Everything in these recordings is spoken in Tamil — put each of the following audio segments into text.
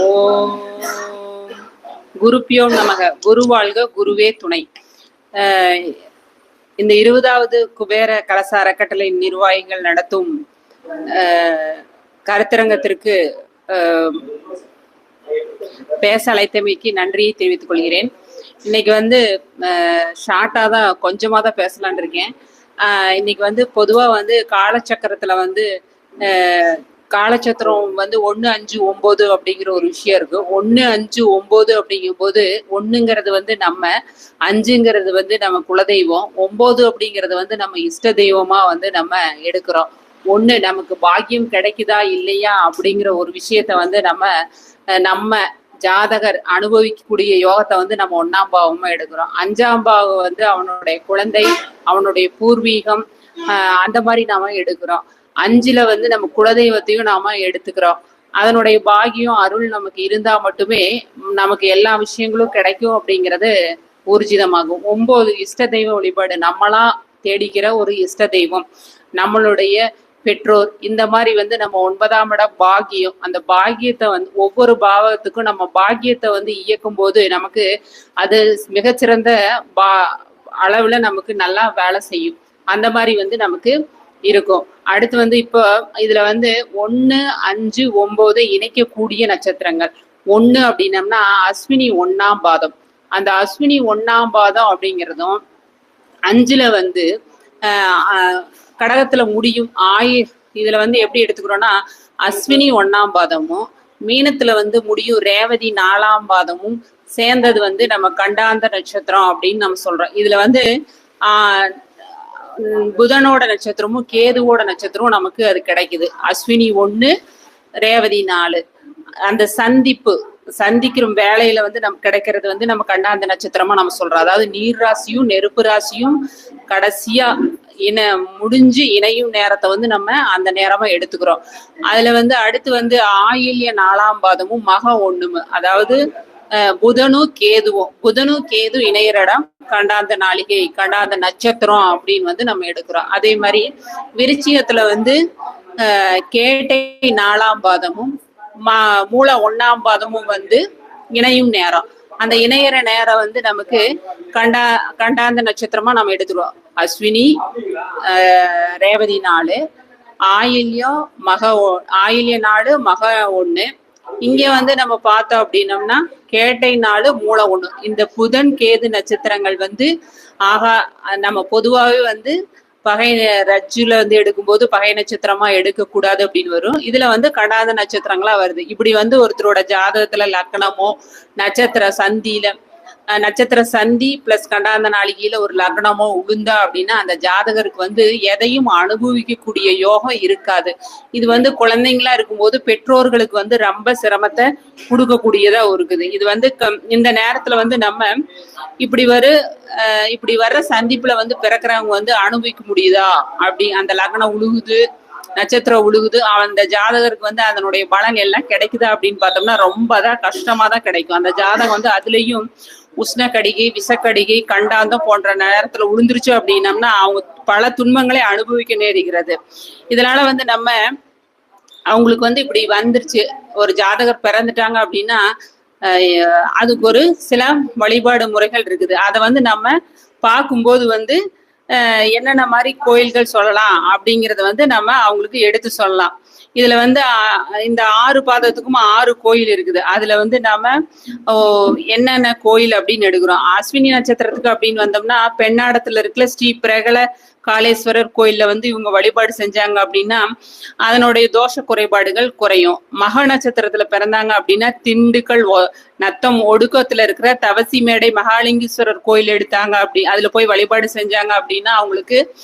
ஓம் குருப்பியோ நமக. குரு வாழ்க குருவே துணை. இந்த இருபதாவது குபேர கலச அறக்கட்டளை நிர்வாகிகள் நடத்தும் கருத்தரங்கத்திற்கு பேச அழைத்தமைக்கு நன்றியை தெரிவித்துக் கொள்கிறேன். இன்னைக்கு வந்து ஷார்ட்டாக தான் கொஞ்சமாக தான் பேசலான் இருக்கேன். இன்னைக்கு வந்து பொதுவாக வந்து காலச்சக்கரத்தில் வந்து காலச்சத்திரம் வந்து ஒன்று அஞ்சு ஒம்பது அப்படிங்கிற ஒரு விஷயம் இருக்கு. ஒன்று அஞ்சு ஒம்பது அப்படிங்கும்போது ஒன்றுங்கிறது வந்து நம்ம அஞ்சுங்கிறது வந்து நம்ம குலதெய்வம் ஒம்பது அப்படிங்கிறது வந்து நம்ம இஷ்ட தெய்வமா வந்து நம்ம எடுக்கிறோம். ஒண்ணு நமக்கு பாக்கியம் கிடைக்குதா இல்லையா அப்படிங்கிற ஒரு விஷயத்த வந்து நம்ம அஹ், நம்ம ஜாதகர் அனுபவிக்கக்கூடிய யோகத்தை வந்து நம்ம ஒன்னாம் பாவமா எடுக்கிறோம். அஞ்சாம் பாவம் வந்து அவனுடைய குழந்தை அவனுடைய பூர்வீகம் ஆஹ் அந்த மாதிரி நாம எடுக்கிறோம். அஞ்சுல வந்து நம்ம குலதெய்வத்தையும் நாம எடுத்துக்கிறோம். அதனுடைய பாகியம் அருள் நமக்கு இருந்தா மட்டுமே நமக்கு எல்லா விஷயங்களும் கிடைக்கும் அப்படிங்கிறது ஊர்ஜிதமாகும். ஒன்பது இஷ்ட தெய்வ வழிபாடு நம்மளா தேடிக்கிற ஒரு இஷ்ட தெய்வம். நம்மளுடைய பெற்றோர் இந்த மாதிரி வந்து நம்ம ஒன்பதாம் இடம் பாகியம். அந்த பாகியத்தை வந்து ஒவ்வொரு பாவத்துக்கும் நம்ம பாக்கியத்தை வந்து இயக்கும் போது நமக்கு அது மிகச்சிறந்த பா அளவுல நமக்கு நல்லா வேலை செய்யும். அந்த மாதிரி வந்து நமக்கு இருக்கும். அடுத்து வந்து இப்போ இதுல வந்து ஒன்னு அஞ்சு ஒன்பது இணைக்கக்கூடிய நட்சத்திரங்கள். ஒன்னு அப்படின்னம்னா அஸ்வினி ஒன்னாம் பாதம். அந்த அஸ்வினி ஒன்னாம் பாதம் அப்படிங்கிறதும் அஞ்சுல வந்து ஆஹ் கடகத்துல முடியும் ஆயு இதுல வந்து எப்படி எடுத்துக்கிறோம்னா அஸ்வினி ஒன்னாம் பாதமும் மீனத்துல வந்து முடியும் ரேவதி நாலாம் பாதமும் சேர்ந்தது வந்து நம்ம கண்டாந்த நட்சத்திரம் அப்படின்னு நம்ம சொல்றோம். இதுல வந்து ஆஹ் புதனோட நட்சத்திரமும் கேதுவோட நட்சத்திரமும் நமக்கு அது கிடைக்குது. அஸ்வினி ஒன்று ரேவதி நாலு. அந்த சந்திப்பு சந்திக்கிற வேலையில வந்து நமக்கு கிடைக்கிறது வந்து நம்ம கண்டாந்த நட்சத்திரமா நம்ம சொல்றோம். அதாவது நீர் ராசியும் நெருப்பு ராசியும் கடைசியா இன முடிஞ்சு இணையும் நேரத்தை வந்து நம்ம அந்த நேரமா எடுத்துக்கிறோம். அதுல வந்து அடுத்து வந்து ஆயில்ய நாலாம் பாதமும் மக ஒண்ணுமு. அதாவது புதனும் கேதுவும். புதனும் கேது இணையிற இடம் கண்டாந்த நாளிகை கண்டாந்த நட்சத்திரம் அப்படின்னு வந்து நம்ம எடுக்கிறோம். அதே மாதிரி விருச்சிகத்துல வந்து கேட்டை நாலாம் பாதமும் மா மூல ஒண்ணாம் பாதமும் வந்து இணையும் நேரம். அந்த இணையற நேரம் வந்து நமக்கு கண்டா கண்டாந்த நட்சத்திரமா நம்ம எடுத்துருவோம். அஸ்வினி ஆஹ் ரேவதி நாலு ஆயில்யம் மக ஒ- ஆயில்ய நாடு மக ஒன்று இங்க வந்து நம்ம பார்த்தோம் அப்படின்னம்னா கேட்டை நாள் மூல ஒண்ணு இந்த புதன் கேது நட்சத்திரங்கள் வந்து ஆகா நம்ம பொதுவாகவே வந்து பகை ரஜ்ஜுல வந்து எடுக்கும்போது பகை நட்சத்திரமா எடுக்க கூடாது அப்படின்னு வரும். இதுல வந்து கடாத நட்சத்திரங்களா வருது. இப்படி வந்து ஒருத்தரோட ஜாதகத்துல லக்னமோ நட்சத்திர சந்தியில நட்சத்திர சந்தி பிளஸ் கண்டாந்த நாளிகையில ஒரு லக்னமோ உளுந்தா அப்படின்னா அந்த ஜாதகருக்கு வந்து எதையும் அனுபவிக்கக்கூடிய யோகம் இருக்காது. இது வந்து குழந்தைங்களா இருக்கும்போது பெற்றோர்களுக்கு வந்து ரொம்ப சிரமத்தை கொடுக்கக்கூடியதா இருக்குது. இது வந்து கம்- இந்த நேரத்துல வந்து நம்ம இப்படி வரு இப்படி வர்ற சந்திப்புல வந்து பிறக்கிறவங்க வந்து அனுபவிக்க முடியுதா? அப்படி அந்த லக்னம் உழுகுது நட்சத்திரம் உழுகுது அந்த ஜாதகருக்கு வந்து அதனுடைய பலன் எல்லாம் கிடைக்குதா அப்படின்னு பார்த்தோம்னா ரொம்ப தான் கஷ்டமா தான் கிடைக்கும். அந்த ஜாதகம் வந்து அதுலயும் உஷ்ணக்கடிகை விஷக்கடிகை கண்டாந்தம் போன்ற நேரத்துல உளுந்துருச்சு அப்படின்னம்னா அவங்க பல துன்பங்களை அனுபவிக்க நேருகிறது. இதனால வந்து நம்ம அவங்களுக்கு வந்து இப்படி வந்துருச்சு. ஒரு ஜாதகர் பிறந்துட்டாங்க அப்படின்னா அதுக்கு ஒரு சில வழிபாடு முறைகள் இருக்குது. அதை வந்து நம்ம பார்க்கும்போது வந்து அஹ், என்னென்ன மாதிரி கோயில்கள் சொல்லலாம் அப்படிங்கிறத வந்து நம்ம அவங்களுக்கு எடுத்து சொல்லலாம். இதுல வந்து இந்த ஆறு பாதத்துக்கும் ஆறு கோயில் இருக்குது. அதுல வந்து நாம ஓ, என்னென்ன கோயில் அப்படின்னு எடுக்கிறோம். அஸ்வினி நட்சத்திரத்துக்கு அப்படின்னு வந்தோம்னா பெண்ணாடத்துல இருக்கிற ஸ்ரீ பிரகல காளேஸ்வரர் கோயில்ல வந்து இவங்க வழிபாடு செஞ்சாங்க அப்படின்னா அதனுடைய தோஷ குறைபாடுகள் குறையும். மக நட்சத்திரத்துல பிறந்தாங்க அப்படின்னா திண்டுக்கல் ஒ- நத்தம் ஒடுக்கத்துல இருக்கிற தவசி மேடை மகாலிங்கீஸ்வரர் கோயில் எடுத்தாங்க அப்படி அதுல போய் வழிபாடு செஞ்சாங்க அப்படின்னா அவங்களுக்கு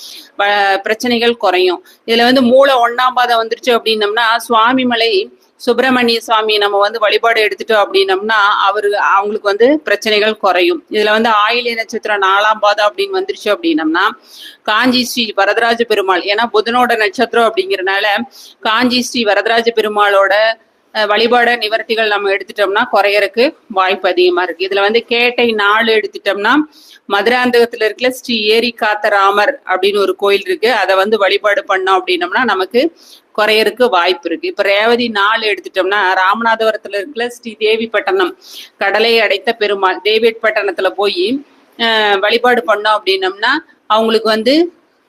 பிரச்சனைகள் குறையும். இதுல வந்து மூளை ஒன்னாம் பாதம் வந்துருச்சு அப்படின்னம்னா சுவாமிமலை சுப்பிரமணிய சுவாமி நம்ம வந்து வழிபாடு எடுத்துட்டோம் அப்படின்னம்னா அவரு அவங்களுக்கு வந்து பிரச்சனைகள் குறையும். இதுல வந்து ஆயிலிய நட்சத்திரம் நாலாம் பாதம் அப்படின்னு வந்துருச்சு அப்படின்னம்னா காஞ்சி ஸ்ரீ வரதராஜ பெருமாள் ஏன்னா புதனோட நட்சத்திரம் அப்படிங்கிறனால காஞ்சி ஸ்ரீ வரதராஜ பெருமாளோட வழிபாட நிவர்த்திகள் நம்ம எடுத்துட்டோம்னா குறையறதுக்கு வாய்ப்பு அதிகமா இருக்கு. இதுல வந்து கேட்டை நாலு எடுத்துட்டோம்னா மதுராந்தகத்துல இருக்கிற ஸ்ரீ ஏரி காத்த ராமர் அப்படின்னு ஒரு கோயில் இருக்கு. அதை வந்து வழிபாடு பண்ணோம் அப்படின்னம்னா நமக்கு குறையறதுக்கு வாய்ப்பு இருக்கு. இப்ப ரேவதி நாள் எடுத்துட்டோம்னா ராமநாதபுரத்துல இருக்கிற ஸ்ரீ தேவிப்பட்டினம் கடலை அடைத்த பெருமாள் தேவிப்பட்டினத்துல போய் வழிபாடு பண்ணோம் அப்படின்னம்னா அவங்களுக்கு வந்து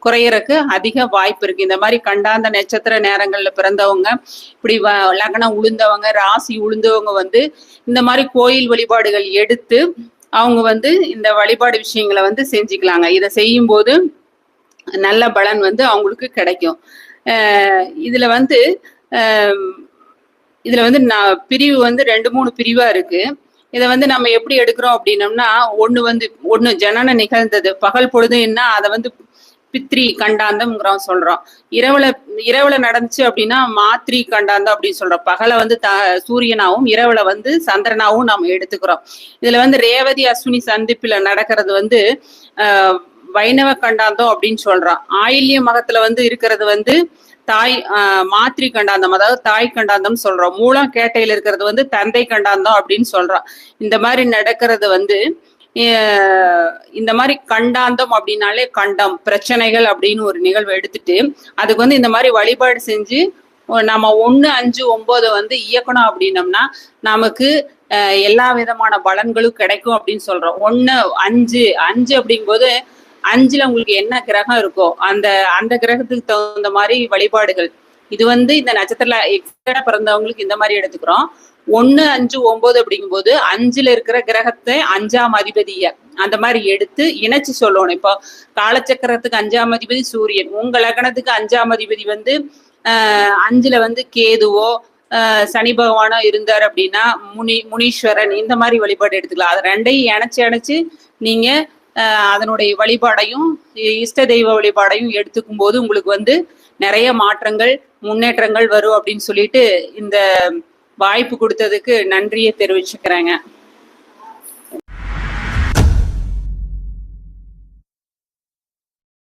குறையறதுக்கு அதிக வாய்ப்பு இருக்கு. இந்த மாதிரி கண்டாந்த நட்சத்திர நேரங்கள்ல பிறந்தவங்க இப்படி வ- லக்னம் உளுந்தவங்க ராசி உளுந்தவங்க வந்து இந்த மாதிரி கோயில் வழிபாடுகள் எடுத்து அவங்க வந்து இந்த வழிபாடு விஷயங்களை வந்து செஞ்சுக்கலாங்க. இதை செய்யும் போது நல்ல பலன் வந்து அவங்களுக்கு கிடைக்கும். இதுல வந்து இதுல வந்து நான் பிரிவு வந்து ரெண்டு மூணு பிரிவா இருக்கு. இதை வந்து நம்ம எப்படி எடுக்கிறோம் அப்படின்னம்னா ஒண்ணு வந்து ஒண்ணு ஜனன நிகழ்ந்தது. பகல் பொழுது என்ன அதை வந்து பித்ரி கண்டாந்தம்ங்கிறோம் சொல்றோம் இரவுல இரவுல நடந்துச்சு அப்படின்னா மாத்ரி கண்டாந்தம் அப்படின்னு சொல்றோம். பகலை வந்து த சூரியனாவும் இரவுல வந்து சந்திரனாவும் நம்ம எடுத்துக்கிறோம். இதுல வந்து ரேவதி அஸ்வினி சந்திப்புல நடக்கிறது வந்து வைணவ கண்டாந்தம் அப்படின்னு சொல்றான். ஆயில்ய மகத்துல வந்து இருக்கிறது வந்து தாய் மாத்திரி மாத்ரி கண்டாந்தம். அதாவது தாய் கண்டாந்தம் சொல்றோம். மூலம் கேட்டையில இருக்கிறது வந்து தந்தை கண்டாந்தம் அப்படின்னு சொல்றான். இந்த மாதிரி நடக்கிறது வந்து இந்த மாதிரி கண்டாந்தம் அப்படின்னாலே கண்டம் பிரச்சனைகள் அப்படின்னு ஒரு நிகழ்வு எடுத்துட்டு அதுக்கு வந்து இந்த மாதிரி வழிபாடு செஞ்சு நம்ம ஒன்னு அஞ்சு ஒன்பது வந்து இயக்கணும் அப்படின்னம்னா நமக்கு எல்லா விதமான பலன்களும் கிடைக்கும் அப்படின்னு சொல்றோம். ஒன்னு அஞ்சு அஞ்சு அப்படிங்கும்போது அஞ்சுல உங்களுக்கு என்ன கிரகம் இருக்கோ அந்த அந்த கிரகத்துக்கு தகுந்த மாதிரி வழிபாடுகள். இது வந்து இந்த நட்சத்திர எக்ஸ்ட்ரா பிறந்தவங்களுக்கு இந்த மாதிரி எடுத்துக்கிறோம். ஒன்னு அஞ்சு ஒன்பது அப்படிங்கும்போது அஞ்சுல இருக்கிற கிரகத்தை அஞ்சாம் அதிபதிய அந்த மாதிரி எடுத்து இணைச்சு சொல்லணும். இப்போ காலச்சக்கரத்துக்கு அஞ்சாம் அதிபதி சூரியன் உங்க லக்னத்துக்கு அஞ்சாம் அதிபதி வந்து ஆஹ் அஞ்சுல வந்து கேதுவோ சனி பகவானோ இருந்தார் அப்படின்னா முனி முனீஸ்வரன் இந்த மாதிரி வழிபாடு எடுத்துக்கலாம். அதை ரெண்டையும் இணைச்சு இணைச்சு நீங்க அதனுடைய வழிபாடையும் இஷ்ட தெய்வ வழிபாடையும் எடுத்துக்கும் போது உங்களுக்கு வந்து நிறைய மாற்றங்கள் முன்னேற்றங்கள் வரும் அப்படின்னு சொல்லிட்டு இந்த வாய்ப்பு கொடுத்ததுக்கு நன்றியை தெரிவிச்சுக்கிறேங்க.